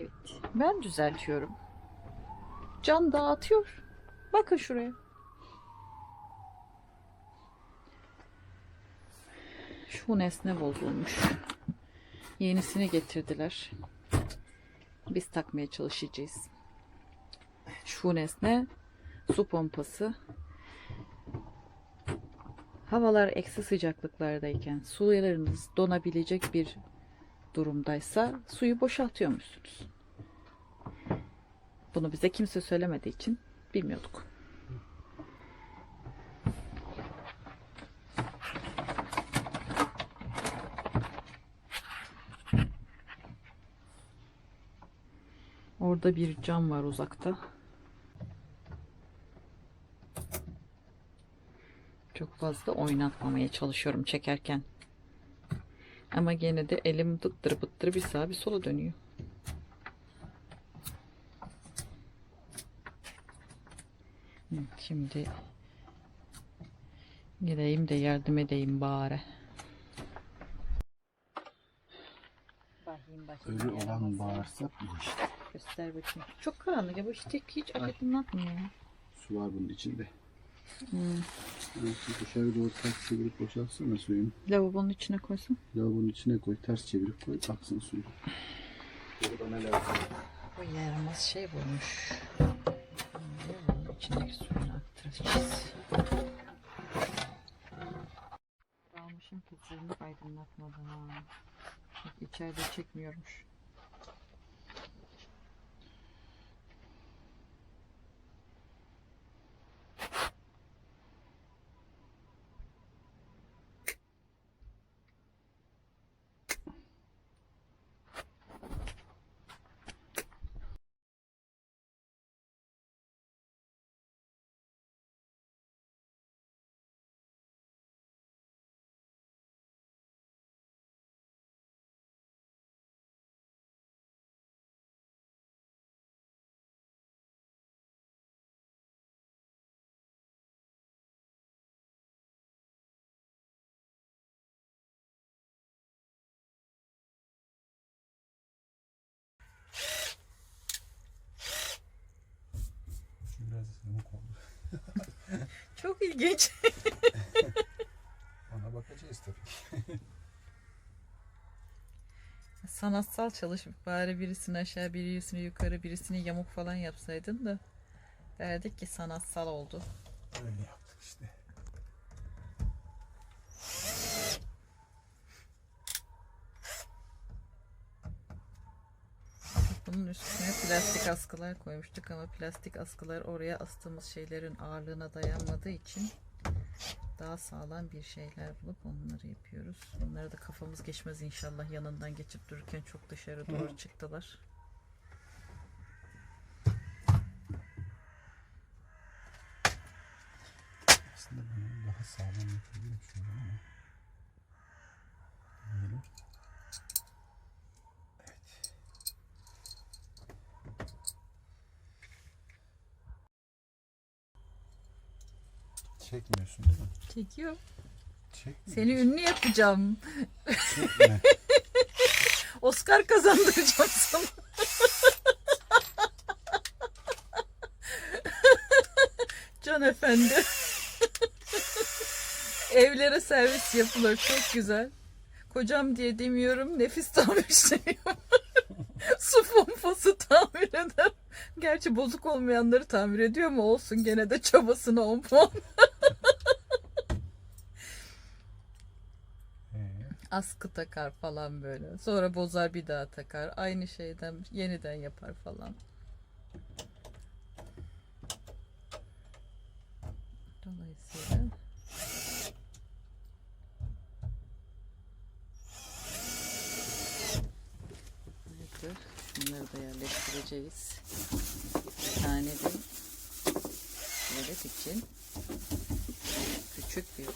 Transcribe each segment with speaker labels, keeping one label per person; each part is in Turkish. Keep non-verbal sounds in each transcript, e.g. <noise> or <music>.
Speaker 1: Evet. Ben düzeltiyorum. Can dağıtıyor. Bakın şuraya. Şu nesne bozulmuş. Yenisini getirdiler. Biz takmaya çalışacağız. Şu nesne su pompası. Havalar eksi sıcaklıklardayken sularınız donabilecek bir durumdaysa suyu boşaltıyor musunuz? Bunu bize kimse söylemediği için bilmiyorduk. Orada bir cam var uzakta. Çok fazla oynatmamaya çalışıyorum çekerken. Ama gene de elim dıttır bıttır bir sağa bir sola dönüyor. Şimdi gideyim de yardım edeyim bari.
Speaker 2: Ölü olan bağırsak bu işte.
Speaker 1: Göster bakayım. Çok karanlık ya bu hiç, hiç aydınlatmıyor.
Speaker 2: Su var bunun içinde.
Speaker 1: Hmm.
Speaker 2: Belki dışarı doğru ters çevirip boşaltsana suyunu.
Speaker 1: Lavabonun içine koysun.
Speaker 2: Lavabonun içine koy, ters çevirip koy, aksın suyu. Burada ne lazım?
Speaker 1: Bu yaramaz şey bulmuş. Lavabonun içindeki suyunu aktaracağız. Almışım kızlarını aydınlatmadan ha. İçeride çekmiyormuş.
Speaker 2: Biraz yamuk oldu.
Speaker 1: Çok ilginç. <laughs>
Speaker 2: Ona bakacağız tabii. <laughs>
Speaker 1: Sanatsal çalışıp bari birisini aşağı birisini yukarı birisini yamuk falan yapsaydın da derdik ki sanatsal oldu.
Speaker 2: Öyle yaptık işte.
Speaker 1: Bunun üstüne plastik askılar koymuştuk ama plastik askılar oraya astığımız şeylerin ağırlığına dayanmadığı için daha sağlam bir şeyler bulup onları yapıyoruz. Bunları da kafamız geçmez inşallah yanından geçip dururken çok dışarı doğru çıktılar.
Speaker 2: Aslında bunu daha sağlam yapabilirim şöyle ama.
Speaker 1: Çekiyor.
Speaker 2: Çekmiyor.
Speaker 1: Seni ünlü yapacağım.
Speaker 2: Çekme. <laughs>
Speaker 1: Oscar kazandıracağım sana. <laughs> Can Efendi. <laughs> Evlere servis yapılır. Çok güzel. Kocam diye demiyorum. Nefis tamir işleniyor. Su pompası tamir eder. Gerçi bozuk olmayanları tamir ediyor mu olsun gene de çabasına 10 puan. Askı takar falan böyle. Sonra bozar bir daha takar. Aynı şeyden yeniden yapar falan. Dolayısıyla Dur, Şunları da yerleştireceğiz. Bir tane de tuvalet için küçük bir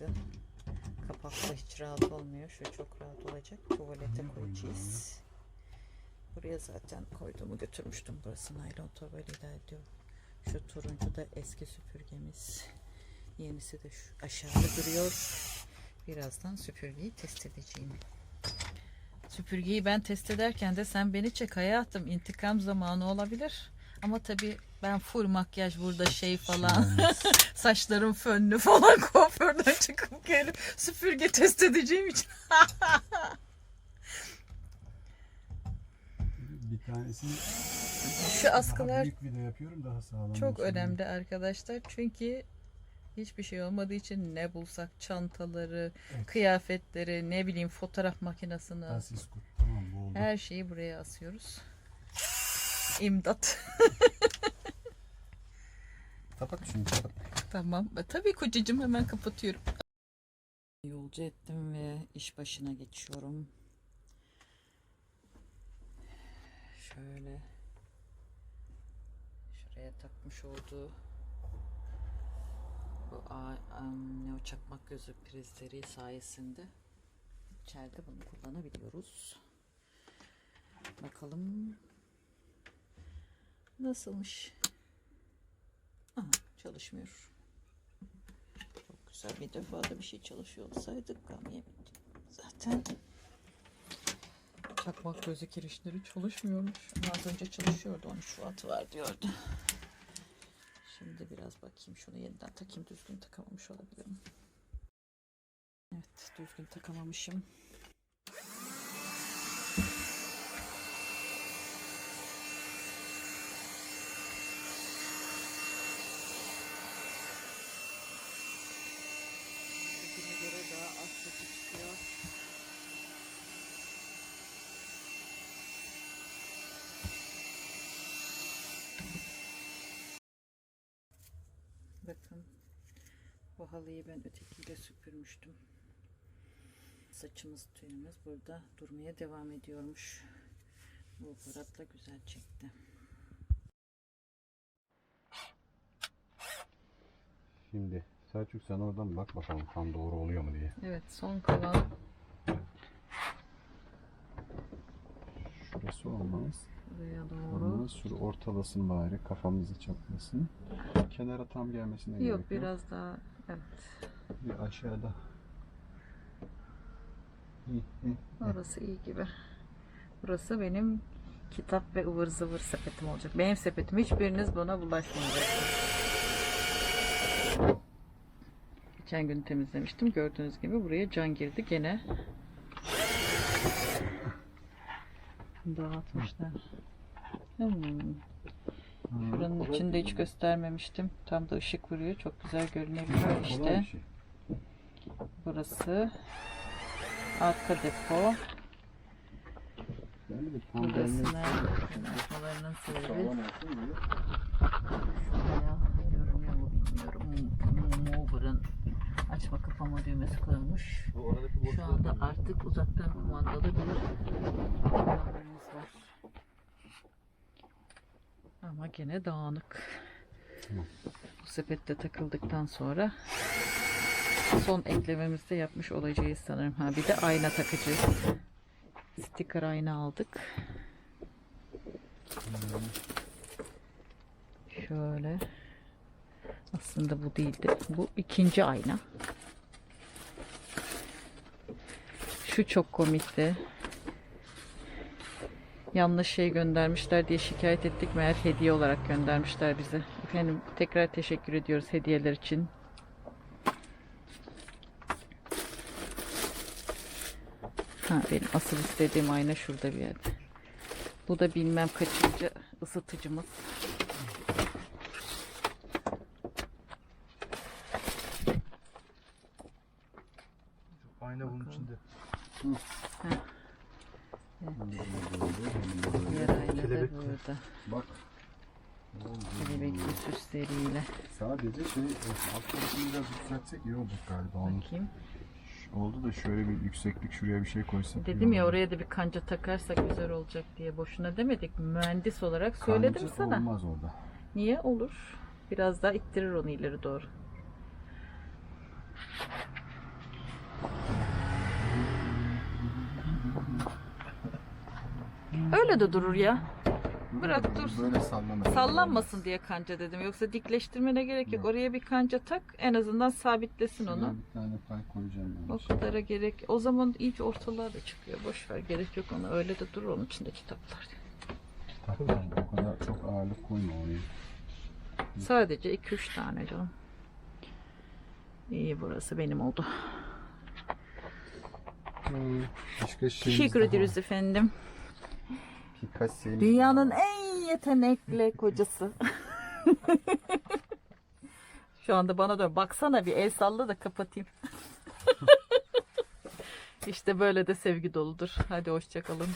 Speaker 1: kapaklıydı. Kapaklı hiç rahat olmuyor. Şu çok rahat olacak. Tuvalete koyacağız. Buraya zaten koyduğumu götürmüştüm. Burası naylon torbayla idare ediyor. Şu turuncu da eski süpürgemiz. Yenisi de şu aşağıda duruyor. Birazdan süpürgeyi test edeceğim. Süpürgeyi ben test ederken de sen beni çek hayatım. İntikam zamanı olabilir. Ama tabii ben full makyaj burada şey falan. <laughs> Saçlarım fönlü falan <laughs> kuaförden çıkıp gelip süpürge test edeceğim için.
Speaker 2: Bir tanesini
Speaker 1: Şu askılar
Speaker 2: büyük video yapıyorum daha sağlam.
Speaker 1: Çok
Speaker 2: olsun
Speaker 1: önemli arkadaşlar çünkü hiçbir şey olmadığı için ne bulsak çantaları,
Speaker 2: Evet.
Speaker 1: kıyafetleri, ne bileyim fotoğraf makinesini.
Speaker 2: Tamam bu oldu.
Speaker 1: her şeyi buraya asıyoruz. İmdat. <laughs>
Speaker 2: Kapat şunu kapat.
Speaker 1: tamam. E, Tabii kocacığım hemen kapatıyorum. Yolcu ettim ve iş başına geçiyorum. Şöyle şuraya takmış olduğu bu ne o çakmak gözü prizleri sayesinde içeride bunu kullanabiliyoruz. Bakalım nasılmış. Aha, çalışmıyor. Çok güzel bir defa da bir şey çalışıyor olsaydık gamyemedik. Zaten çakmak gözü kirişleri çalışmıyormuş. Az önce çalışıyordu 13 watt var diyordu. Şimdi biraz bakayım şunu yeniden takayım düzgün takamamış olabilirim. Evet düzgün takamamışım. Bugüne göre daha az sesi çıkıyor. Bakın bu halıyı ben ötekiyle süpürmüştüm. Saçımız tüyümüz burada durmaya devam ediyormuş. Bu aparatla güzel çekti.
Speaker 2: Şimdi Selçuk sen oradan bak bakalım tam doğru oluyor mu diye.
Speaker 1: Evet son kalan
Speaker 2: Şurası olmaz.
Speaker 1: buraya doğru.
Speaker 2: Olmaz. Şur ortalasın bari kafamızı çaplasın. Kenara tam gelmesine gerek
Speaker 1: Yok
Speaker 2: yok.
Speaker 1: biraz daha evet.
Speaker 2: Bir aşağıda.
Speaker 1: Orası iyi gibi. Burası benim kitap ve ıvır zıvır sepetim olacak. Benim sepetim hiçbiriniz buna bulaşmayacaksınız. Geçen gün temizlemiştim. Gördüğünüz gibi buraya can girdi gene. Dağıtmışlar. Hmm. Şuranın içinde hiç göstermemiştim. Tam da ışık vuruyor. Çok güzel görünebiliyor işte.
Speaker 2: şey.
Speaker 1: Burası arka depo. Burasına
Speaker 2: gelmek
Speaker 1: açmalarının sebebi şuraya görünüyor mu bilmiyorum. Mover'ın açma kapama düğmesi
Speaker 2: boşluk
Speaker 1: Şu anda artık uzaktan kumandalı bir var. Ama gene dağınık.
Speaker 2: Tamam.
Speaker 1: Bu sepette takıldıktan sonra son eklememizde yapmış olacağız sanırım. Ha bir de ayna takacağız. Sticker ayna aldık. Şöyle. Aslında bu değildi. Bu ikinci ayna. Şu çok komikti. Yanlış şey göndermişler diye şikayet ettik. Meğer hediye olarak göndermişler bize. Efendim tekrar teşekkür ediyoruz hediyeler için. Ha, benim asıl istediğim ayna şurada bir yerde. Bu da bilmem kaçıncı ısıtıcımız.
Speaker 2: Ayna bunun içinde.
Speaker 1: Diğer ayna da
Speaker 2: Kelebek.
Speaker 1: burada.
Speaker 2: Bak.
Speaker 1: Kelebekli süsleriyle.
Speaker 2: Sadece şey alt tarafını biraz yükseltsek iyi olur galiba. Onun.
Speaker 1: Bakayım.
Speaker 2: Oldu da şöyle bir yükseklik şuraya bir şey koysak.
Speaker 1: Dedim ya oraya da bir kanca takarsak güzel olacak diye boşuna demedik. Mühendis olarak söyledim
Speaker 2: Kancı
Speaker 1: sana.
Speaker 2: Olmaz orada.
Speaker 1: Niye? Olur. Biraz daha ittirir onu ileri doğru. Öyle de durur ya. Bırak dursun.
Speaker 2: Böyle sallama.
Speaker 1: Sallanmasın diye kanca dedim. Yoksa dikleştirmene gerek yok.
Speaker 2: Yok.
Speaker 1: Oraya bir kanca tak. En azından sabitlesin onu.
Speaker 2: Şuna bir tane pay koyacağım ben.
Speaker 1: O kadara gerek. O zaman iyice ortalarda çıkıyor. Boş ver. Gerek yok ona. Öyle de durur onun içinde kitaplar.
Speaker 2: Takma, o kadar çok ağırlık koyma oraya.
Speaker 1: Sadece 2-3 tane canım. İyi burası benim oldu.
Speaker 2: Başka şey
Speaker 1: Teşekkür ederiz efendim.
Speaker 2: Şeyimiz
Speaker 1: Dünyanın en yetenekli kocası. <laughs> Şu anda bana dön. Baksana bir el salla da kapatayım. <laughs> işte böyle de sevgi doludur. Hadi hoşçakalın.